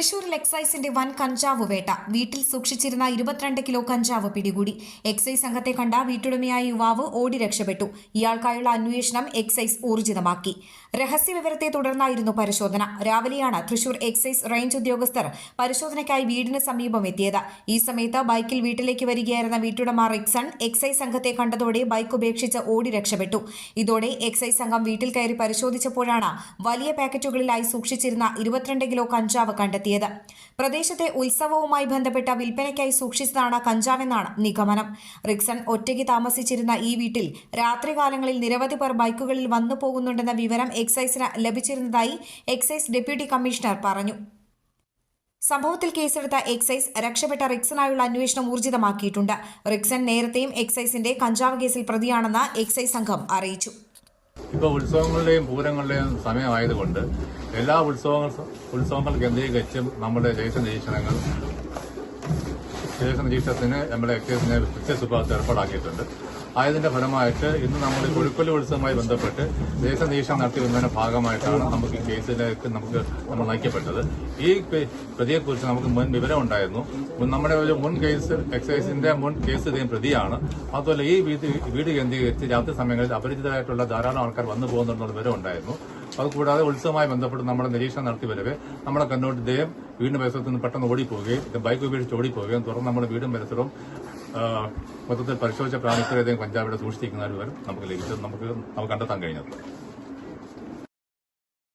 തൃശൂരിൽ എക്സൈസിന്റെ വൻ കഞ്ചാവ് വേട്ട. വീട്ടിൽ സൂക്ഷിച്ചിരുന്ന ഇരുപത്തിരണ്ട് കിലോ കഞ്ചാവ് പിടികൂടി. എക്സൈസ് സംഘത്തെ കണ്ട വീട്ടുടമയായ യുവാവ് ഓടി രക്ഷപ്പെട്ടു. ഇയാൾക്കായുള്ള അന്വേഷണം എക്സൈസ് ഊർജിതമാക്കി. രഹസ്യവിവരത്തെ തുടർന്നായിരുന്നു പരിശോധന. രാവിലെയാണ് തൃശൂർ എക്സൈസ് റേഞ്ച് ഉദ്യോഗസ്ഥർ പരിശോധനയ്ക്കായി വീടിന് സമീപം എത്തിയത്. ഈ സമയത്ത് ബൈക്കിൽ വീട്ടിലേക്ക് വരികയായിരുന്ന വീട്ടുടമ റിക്സൺ എക്സൈസ് സംഘത്തെ കണ്ടതോടെ ബൈക്ക് ഉപേക്ഷിച്ച് ഓടി രക്ഷപ്പെട്ടു. ഇതോടെ എക്സൈസ് സംഘം വീട്ടിൽ കയറി പരിശോധിച്ചപ്പോഴാണ് വലിയ പാക്കറ്റുകളിലായി സൂക്ഷിച്ചിരുന്ന ഇരുപത്തിരണ്ട് കിലോ കഞ്ചാവ് കണ്ടെത്തിയത് പ്രദേശത്തെ ഉത്സവവുമായി ബന്ധപ്പെട്ട വിൽപ്പനയ്ക്കായി സൂക്ഷിച്ചതാണ് കഞ്ചാവെന്നാണ് നിഗമനം. റിക്സൺ ഒറ്റയ്ക്ക് താമസിച്ചിരുന്ന ഈ വീട്ടിൽ രാത്രികാലങ്ങളിൽ നിരവധി പേർ ബൈക്കുകളിൽ വന്നു പോകുന്നുണ്ടെന്ന വിവരം എക്സൈസിന് ലഭിച്ചിരുന്നതായി എക്സൈസ് ഡെപ്യൂട്ടി കമ്മീഷണർ പറഞ്ഞു. സംഭവത്തിൽ കേസെടുത്ത എക്സൈസ് രക്ഷപ്പെട്ട റിക്സനായുള്ള അന്വേഷണം ഊർജിതമാക്കിയിട്ടുണ്ട്. റിക്സൺ നേരത്തെയും എക്സൈസിന്റെ കഞ്ചാവ് കേസിൽ പ്രതിയാണെന്ന് എക്സൈസ് സംഘം അറിയിച്ചു. ഇപ്പോൾ ഉത്സവങ്ങളുടെയും പൂരങ്ങളുടെയും സമയമായതുകൊണ്ട് എല്ലാ ഉത്സവങ്ങൾ ഉത്സവങ്ങൾ കേന്ദ്രീകരിച്ചും നമ്മുടെ ജയിച്ച നിരീക്ഷണങ്ങൾ ദേശ നിരീക്ഷണത്തിന് നമ്മുടെ കേസിനെ പ്രത്യേക സുഭാഗത്ത് ഏർപ്പാടാക്കിയിട്ടുണ്ട്. ആയതിന്റെ ഫലമായിട്ട് ഇന്ന് നമ്മൾ കൊഴുക്കൊല്ലി ഉത്സവവുമായി ബന്ധപ്പെട്ട് ദേശ നിരീക്ഷണം നടത്തി വരുന്നതിന്റെ ഭാഗമായിട്ടാണ് നമുക്ക് ഈ കേസിലേക്ക് നമുക്ക് നമ്മൾ നയിക്കപ്പെട്ടത്. ഈ പ്രതിയെക്കുറിച്ച് നമുക്ക് മുൻ വിവരം ഉണ്ടായിരുന്നു. നമ്മുടെ ഒരു മുൻ കേസ് എക്സൈസിന്റെ മുൻ കേസ് ഇദ്ദേഹം പ്രതിയാണ്. അതുപോലെ ഈ വീട് വീട് കേന്ദ്രീകരിച്ച് രാത്രി സമയങ്ങളിൽ അപരിചിതരായിട്ടുള്ള ധാരാളം ആൾക്കാർ വന്നു പോകുന്നുണ്ടെന്നുള്ള വിവരം ഉണ്ടായിരുന്നു. അതുകൂടാതെ ഉത്സവവുമായി ബന്ധപ്പെട്ട് നമ്മുടെ നിരീക്ഷണം നടത്തി വരവേ. നമ്മുടെ കണ്ണൂർ ഇദ്ദേഹം വീടിന്റെ പരിസരത്ത് നിന്ന് പെട്ടെന്ന് ഓടിപ്പോവുകയും ഇത് ബൈക്ക് ഉപയോഗിച്ച് ഓടിപ്പോവുകയും തുടർന്ന് നമ്മുടെ വീടും പരിസരവും മൊത്തത്തിൽ പരിശോധിച്ച ഇദ്ദേഹം പഞ്ചാബിയുടെ സൂക്ഷിച്ചിരിക്കുന്ന ഒരു നമുക്ക് ലഭിച്ചത് നമുക്ക് നമുക്ക് കണ്ടെത്താൻ കഴിഞ്ഞത്.